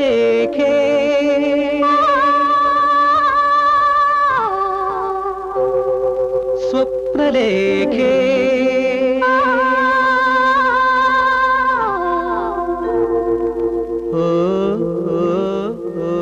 സ്വപ്നലേഖേ സ്വപ്നലേഖേ ഓ ഓ, ഓ.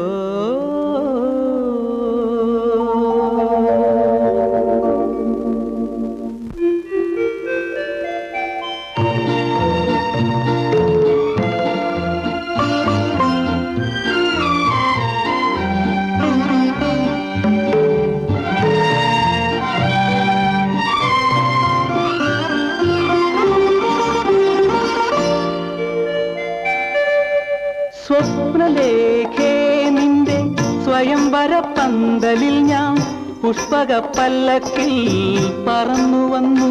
സ്വപ്നലേഖേ നിന്റെ സ്വയംവര പന്തലിൽ ഞാൻ പുഷ്പക പല്ലക്കിൽ പറന്നു വന്നു.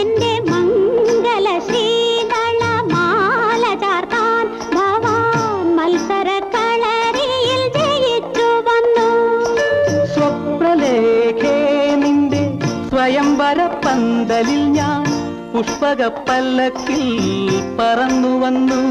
എന്റെ മംഗല ശ്രീതള മാല ചാർത്താൻ ഭവാൻ മത്സര കളരിയിൽ ജയിച്ചു വന്നു. സ്വപ്നലേഖേ നിന്റെ സ്വയംവര പന്തലിൽ ഞാൻ പുഷ്പക പല്ലക്കിൽ പറന്നു വന്നു.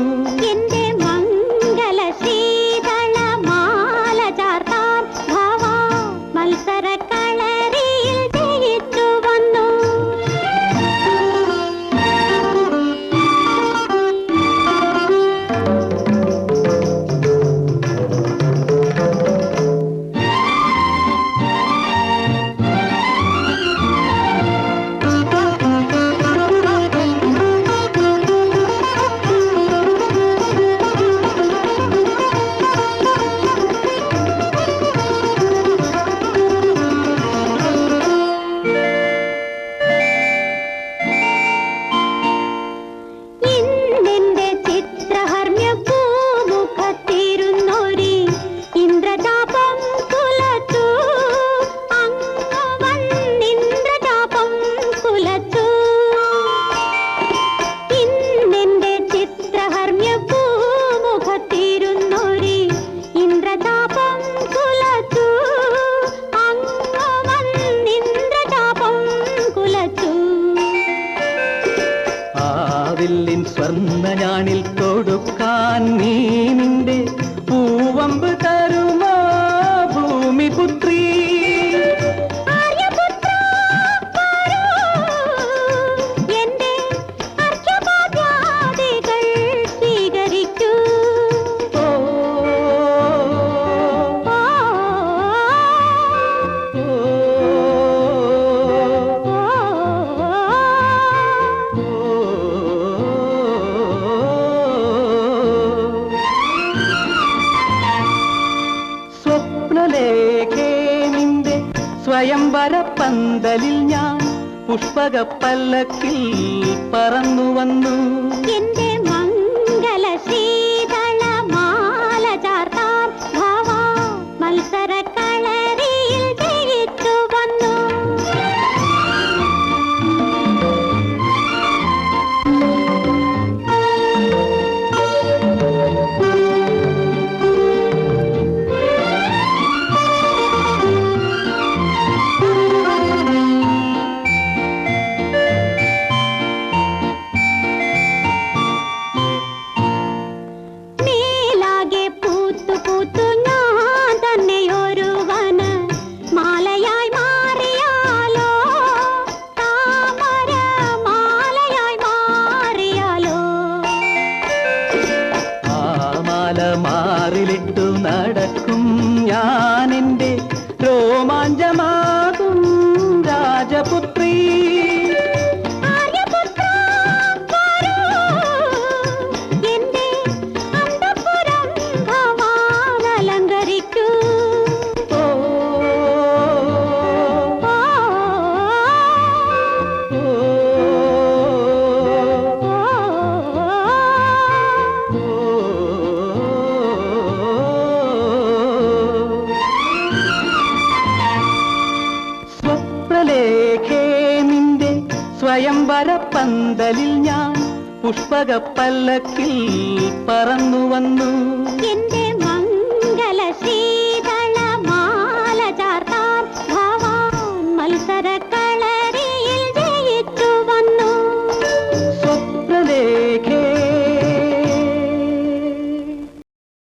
ആവില്ലിൻ ഞാനിൽ തൊടുക്കാൻ നീ നിന്റെ പൂവമ്പ് തരുമോ സ്വയംവര പന്തലിൽ ഞാൻ പുഷ്പക പല്ലക്കിൽ പറന്നു വന്നു എന്റെ സ്വയംവര പന്തലിൽ ഞാൻ പുഷ്പക പല്ലക്കിൽ പറന്നു വന്നു എന്റെ